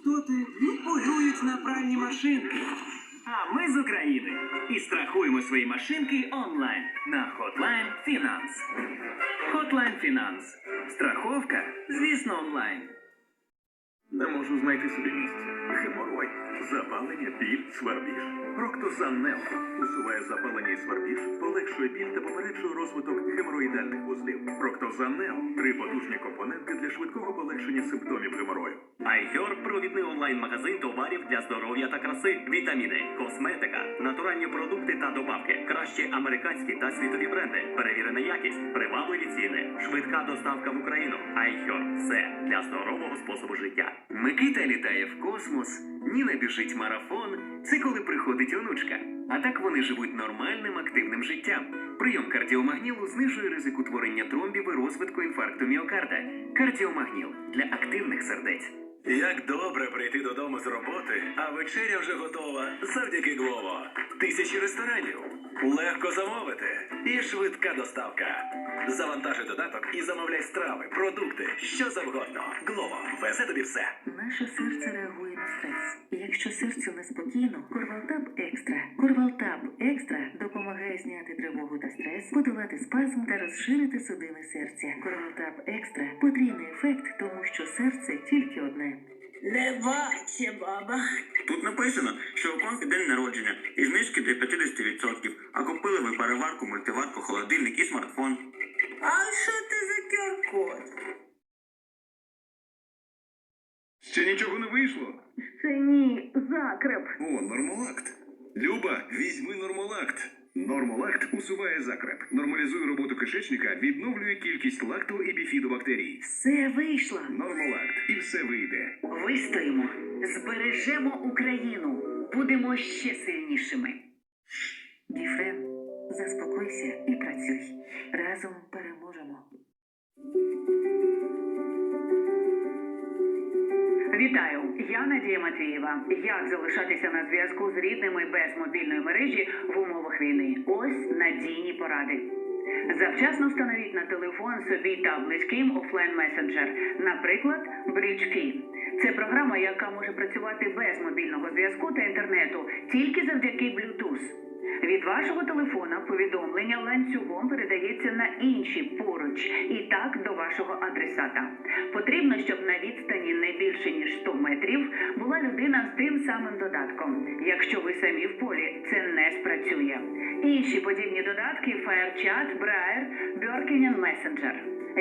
істоти полюють на пральні машинки. А ми з України і страхуємо свої машинки онлайн на Hotline Finance. Hotline Finance. Страховка, звісно, онлайн. Не можу знайти собі місця. Геморой, запалення, біль, свербіж. Проктозан усуває запалення і свербіж, полегшує біль та попереджує розвиток геморроїдальних вузлів. Проктозан три потужні компоненти для швидкого полегшення симптомів геморою. Айхер провідний онлайн-магазин товарів для здоров'я та краси, вітаміни, косметика, натуральні продукти та добавки, краще американські та світові бренди, перевірена якість, привабливі ціни, швидка доставка в Україну. Айхер все для здорового способу життя. Микита літає в космос, Ніна біжить марафон. Це коли приходить онучка. А так вони живуть нормальним активним життям. Прийом кардіомагнілу знижує ризик утворення тромбів і розвитку інфаркту міокарда. Кардіомагніл для активних сердець. Як добре прийти додому з роботи, а вечеря вже готова завдяки Глово. Тисячі ресторанів. Легко замовити. І швидка доставка. Завантажи додаток і замовляй страви, продукти, що завгодно. Глово везе тобі все. Наше серце реагує на стрес. Якщо серцю неспокійно, Корвалтаб Екстра. Корвалтаб Екстра допомагає зняти тривогу та стрес, подолати спазм та розширити судини серця. Корвалтаб Екстра потрійний ефект, тому що серце тільки одне. Не баче, баба. Тут написано, що у конфі день народження і знижки до 50%, а купили ви переварку, мультиварку, холодильник і смартфон. А що ти за QR-код? Ще нічого не вийшло. Це ні, закреп. О, нормолакт. Люба, візьми нормолакт. Нормолакт усуває закреп, нормалізує роботу кишечника, відновлює кількість лакту і біфідобактерій. Все вийшло. Нормолакт. І все вийде. Вистоїмо, збережемо Україну, будемо ще сильнішими. Біфрен, заспокойся і працюй. Разом переможемо. Вітаю, я Надія Матвієва. Як залишатися на зв'язку з рідними без мобільної мережі в умовах війни? Ось надійні поради. Завчасно встановіть на телефон собі та близьким офлайн месенджер, наприклад, BridgeKey. Це програма, яка може працювати без мобільного зв'язку та інтернету тільки завдяки Bluetooth. Від вашого телефона повідомлення ланцюгом передається на інші поруч і так до вашого адресата. Потрібно, щоб на відстані ніж 100 метрів була людина з тим самим додатком. Якщо ви самі в полі, це не спрацює. Інші подібні додатки FireChat, Braille, Birkin Messenger.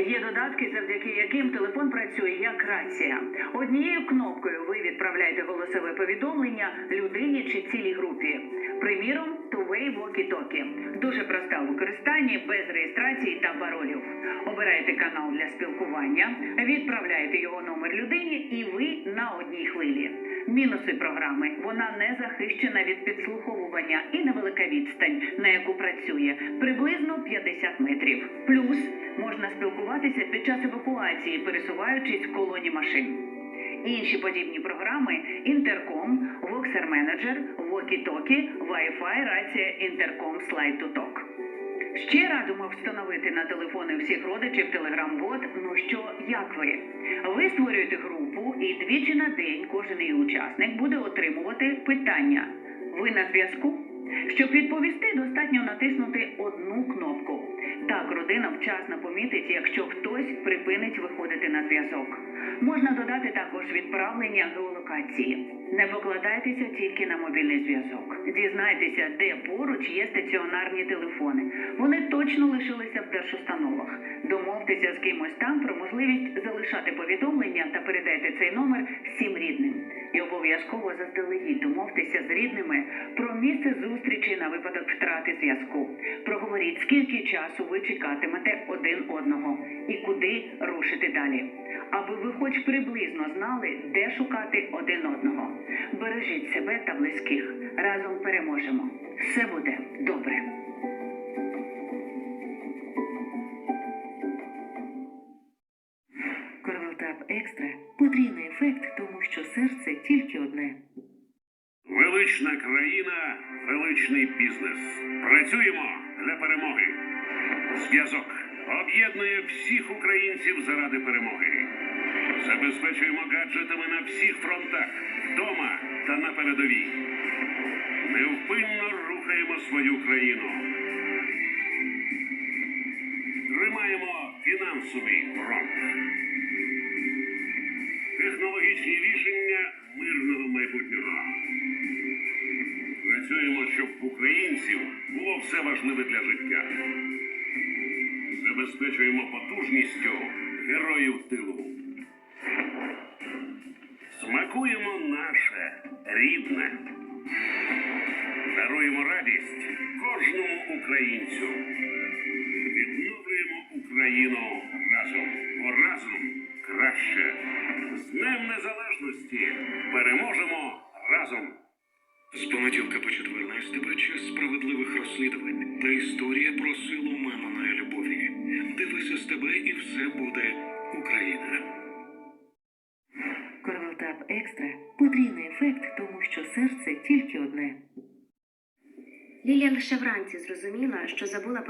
Є додатки, завдяки яким телефон працює як рація. Однією кнопкою ви відправляєте голосове повідомлення людині чи цілій групі. Приміром, Two-Way Walkie-Talkie. Дуже проста в використанні, без реєстрації та паролів. Обираєте канал для спілкування, відправляєте його номер людині, і ви на одній хвилі. Мінуси програми: вона не захищена від підслуховування і невелика відстань, на яку працює приблизно 50 метрів. Плюс можна спілкуватися під час евакуації, пересуваючись в колоні машин. Інші подібні програми Інтерком, Voxer Manager, Walkie-Talkie, Wi-Fi, рація Інтерком to Talk. Ще радимо встановити на телефони всіх родичів Telegram-бот. Ну що, як ви? Ви створюєте групу, і двічі на день кожен її учасник буде отримувати питання. Ви на зв'язку? Щоб відповісти, достатньо натиснути одну кнопку. Так родина вчасно помітить, якщо хтось припинить виходити на зв'язок. Можна додати також відправлення геолокації. Не покладайтеся тільки на мобільний зв'язок. Дізнайтеся, де поруч є стаціонарні телефони. Вони точно лишилися в держустановах. Домовтеся з кимось там про можливість залишати повідомлення та передайте цей номер всім рідним. І обов'язково заздалегідь домовтеся з рідними про місце зустрічі на випадок втрати зв'язку. Проговоріть, скільки часу ви чекатимете один одного і куди рушити далі. Аби ви хоч приблизно знали, де шукати один одного. Бережіть себе та близьких. Разом переможемо. Все буде добре. Серце тільки одне. Велична країна, величний бізнес. Працюємо для перемоги. Зв'язок об'єднує всіх українців заради перемоги. Забезпечуємо гаджетами на всіх фронтах, вдома та на передовій. Невпинно рухаємо свою країну. Тримаємо фінансовий фронт. Технологічні рішення майбутнього. Працюємо, щоб українців було все важливе для життя. Забезпечуємо потужністю героїв тилу. Смакуємо наше рідне. Даруємо радість кожному українцю. Відновлюємо Україну разом. Бо разом краще. З Днем Незалежності переможемо разом. З понеділка по четвер на СТБ час справедливих розслідувань та історія про силу маминої любові. Дивись СТБ і все буде Україна. Корвалтаб Екстра потрійний ефект, тому що серце тільки одне. Лілія лише вранці зрозуміла, що забула про